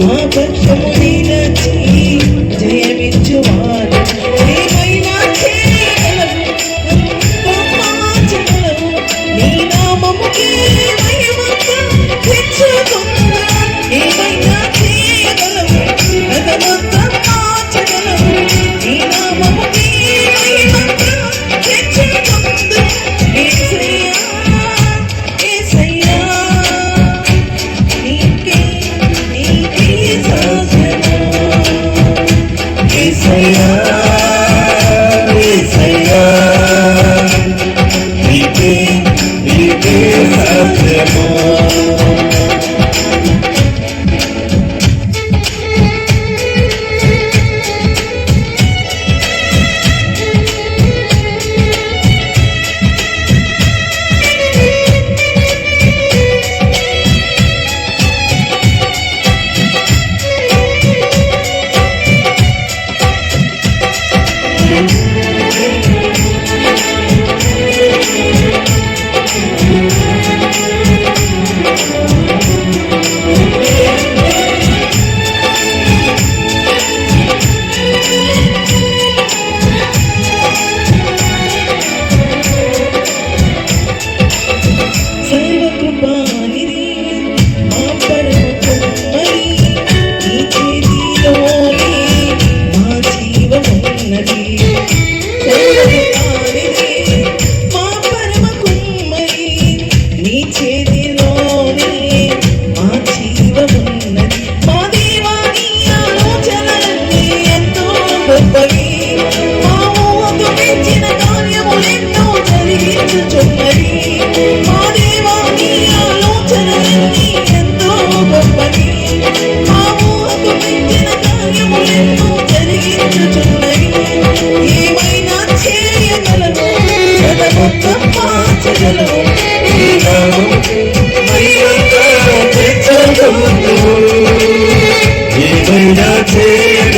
Mother, come on.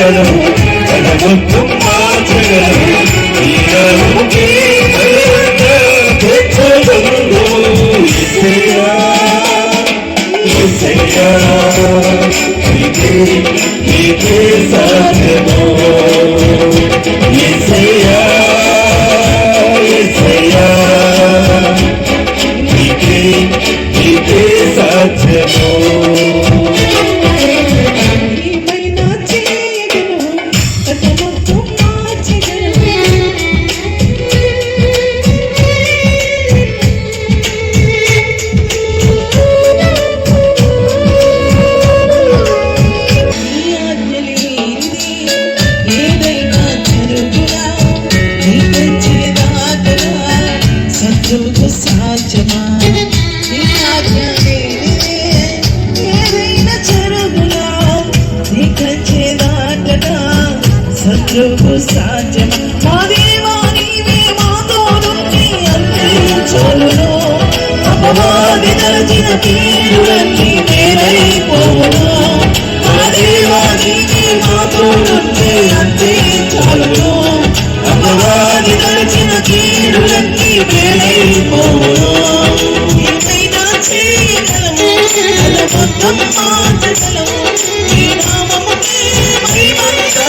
మార్చగలవు తన ముద్దు మార్చగలవు సాధ్యమో ఎసయా ఎసయా ఇదే సాధ్యమో. విదర్జిత తీరులన్నీ నేనైపోవునా నా దేవానికి మాతోడుంటే అంతే చాలను అమ్మవా విదర్జిన తీరులన్నీ నేనైపోవునా ఏమైనా చేయగలము తల మొత్తం మార్చగలము నీ నామముకే మహిమంతా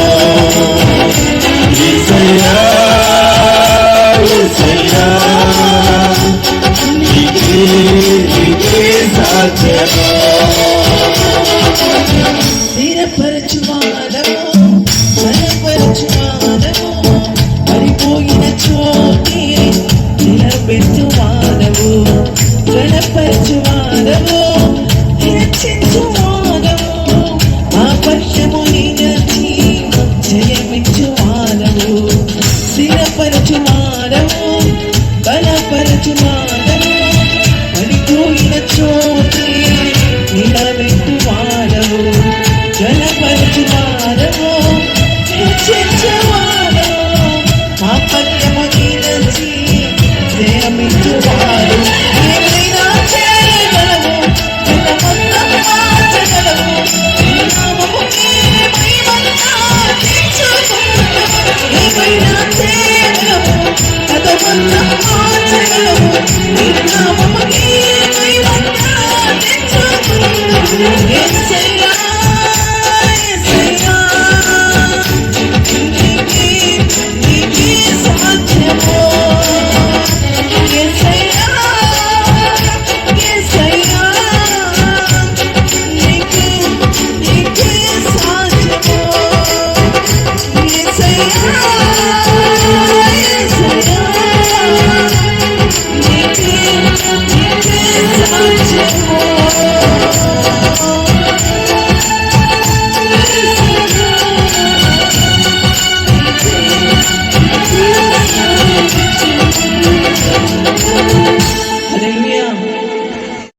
Yeah.